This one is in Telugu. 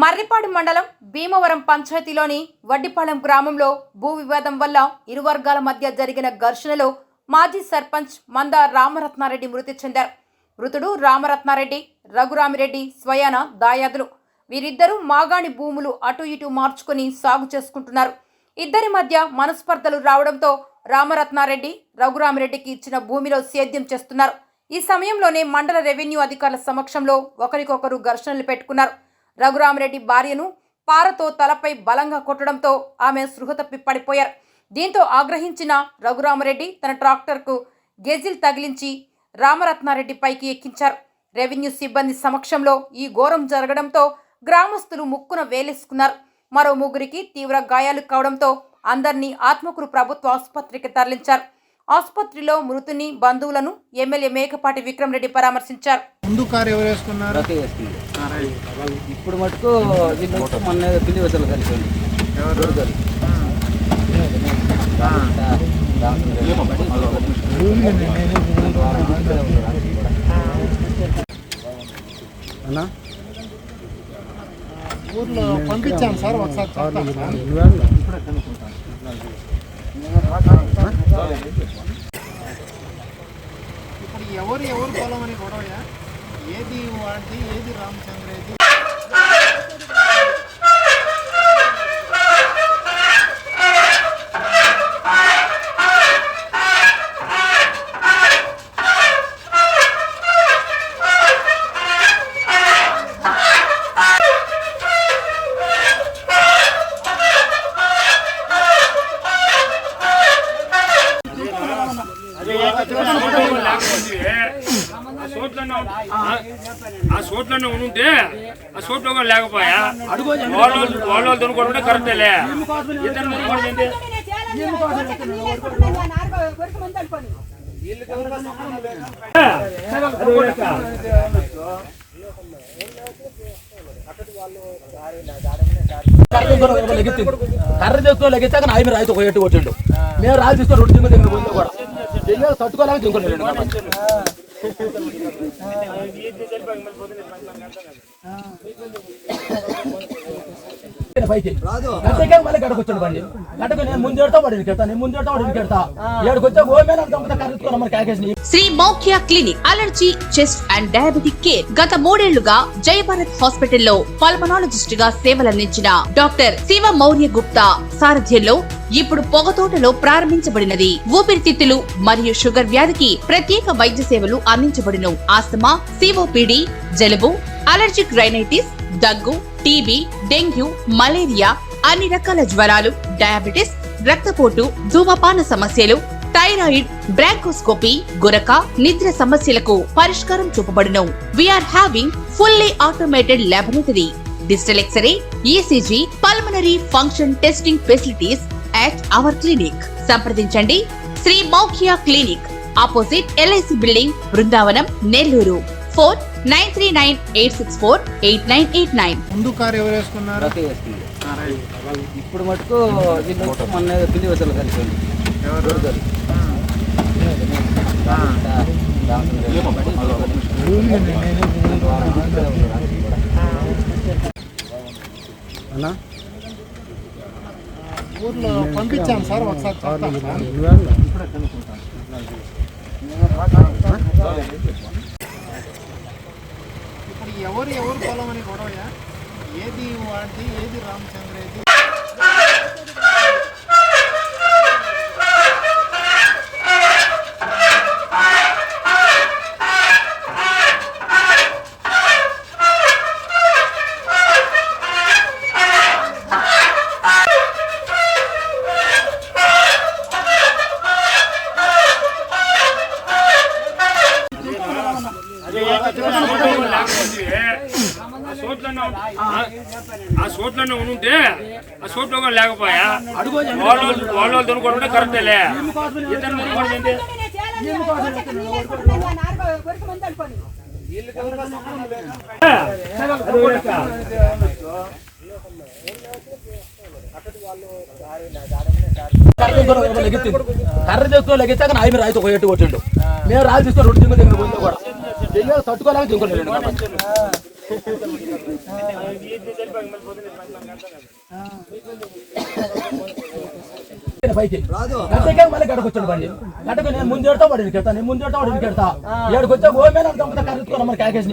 మర్రిపాడు మండలం భీమవరం పంచాయతీలోని వడ్డిపాలెం గ్రామంలో భూ వివాదం వల్ల ఇరు వర్గాల మధ్య జరిగిన ఘర్షణలో మాజీ సర్పంచ్ మంద రామరత్నారెడ్డి మృతి చెందారు. మృతుడు రామరత్నారెడ్డి రఘురామిరెడ్డి స్వయాన దాయాదులు. వీరిద్దరూ మాగాణి భూములు అటు ఇటు మార్చుకొని సాగు చేసుకుంటున్నారు. ఇద్దరి మధ్య మనస్పర్ధలు రావడంతో రామరత్నారెడ్డి రఘురామిరెడ్డికి ఇచ్చిన భూమిలో సేద్యం చేస్తున్నారు. ఈ సమయంలోనే మండల రెవెన్యూ అధికారుల సమక్షంలో ఒకరికొకరు ఘర్షణలు పెట్టుకున్నారు. రఘురామిరెడ్డి భార్యను పారతో తలపై బలంగా కొట్టడంతో ఆమె సృహ తప్పి పడిపోయారు. దీంతో ఆగ్రహించిన రఘురామరెడ్డి తన ట్రాక్టర్కు గెజిల్ తగిలించి రామరత్నారెడ్డి పైకి ఎక్కించారు. రెవెన్యూ సిబ్బంది సమక్షంలో ఈ ఘోరం జరగడంతో గ్రామస్తులు ముక్కున వేలేసుకున్నారు. మరో ముగ్గురికి తీవ్ర గాయాలు కావడంతో అందరినీ ఆత్మకూరు ప్రభుత్వ ఆసుపత్రికి తరలించారు. ఆసుపత్రిలో మృతుని బంధువులను ఎమ్మెల్యే మేకపాటి విక్రమరెడ్డి పరామర్శించారు. ముందు కారు ఎవరు వేసుకున్నారు? ఇప్పుడు మటుకు దీని నుంచి మొన్న పిల్లి వసలు కలిసింది ఎవరు దొరకదు అన్నా? ఊర్లో పంపించాను సార్ ఒకసారి చూస్తాను సార్. ఇప్పుడు ఎవరు ఎవరు పొలం అని గొడవయా? ఏది వాడిది ఏది రామచంద్ర ఏది ఆ సోట్లనే ఉంటే ఆ సోట్లో కూడా లేకపోయా? వాళ్ళు వాళ్ళు దొరుకుంటే కరెక్టేలే ఇద్దరు దొరుకుంటే కర్ర చేసుకుని లెగిస్తాక మీద రాయితో కొయ్యట్టు కొట్టిండు. మేము రాయి తీసుకొని రెండు దింగు దింగు పోయింది కూడా. తట్టుకోలేక దింగులేదు ये जो जल बंगल बोलते हैं बंगल गाता है हां పైకి మళ్ళీ గడకొచ్చాడు బండి. నేను ముందు ఎడతా కెడతా నేను ముందు ఎడతా కెడతా ఏడుకొచ్చా Shri Maukhya clinic allergy chest and diabetic care గత మూడేళ్ళుగా జయభారత్ హాస్పిటల్లో పల్మనాలజిస్ట్గా సేవలందించిన డాక్టర్ శివ మౌర్య గుప్తా సారథ్యంలో ఇప్పుడు పొగతోటలో ప్రారంభించబడినది. ఊపిరితిత్తులు మరియు షుగర్ వ్యాధికి ప్రత్యేక వైద్య సేవలు అందించబడును. ఆస్తమా సిఓపిడి జలుబు అలర్జిక్ రైనైటిస్ దగ్గు టీబీ డెంగ్యూ మలేరియా అన్ని రకాల జ్వరాలు డయాబెటిస్ రక్తపోటు ధూమపాన సమస్యలు థైరాయిడ్ బ్రాంకోస్కోపీ గురక నిద్ర సమస్యలకు పరిష్కారం చూపబడును. We're having fully automated laboratory digital X ray ECG pulmonary function testing facilities at our clinic సంప్రదించండి. Shri Maukhia clinic opposite LIC building Brindavanam Nellore. Four nine three nine eight six four eight nine eight nine. ముందు కారు ఎవరు వేసుకున్నారు? వేసుకుంది. ఇప్పుడు మటుకు దీని నుంచి మొన్న పిల్లి వసలు ఎవరు? దొరకదు అన్నా? ఊర్లో పంపించాను సార్ ఒకసారి చూస్తాను సార్. ఇప్పుడు ఎవరు ఎవరు పొలం అని గొడవయా ఏది వాడిది? ఏది రామచంద్ర ఏది ఆ సోట్లనే ఆ సోట్లనే ఉంటే ఆ సోట్లో కూడా లేకపోయా? వాళ్ళు వాళ్ళు దొరుకుంటే కరెక్టేలే ఇద్దరు దొరుకుంటే కర్ర చేసుకుని లెగిస్తాక మీద రాయితో కొయ్యట్టు కొట్టిండు. మేము రాయి తీసుకొని రెండు దింగు దింగు పోయింది కూడా. దింగు తట్టుకోలేక పైకి మళ్ళీ బండి. నేను ముందు ఎడతా వాడు వెళ్తా నేను ముందు ఎడతా వాడు ఏడుకొచ్చా నాకు దమ్ముతా కరెక్ట్ మన క్యాకేషన్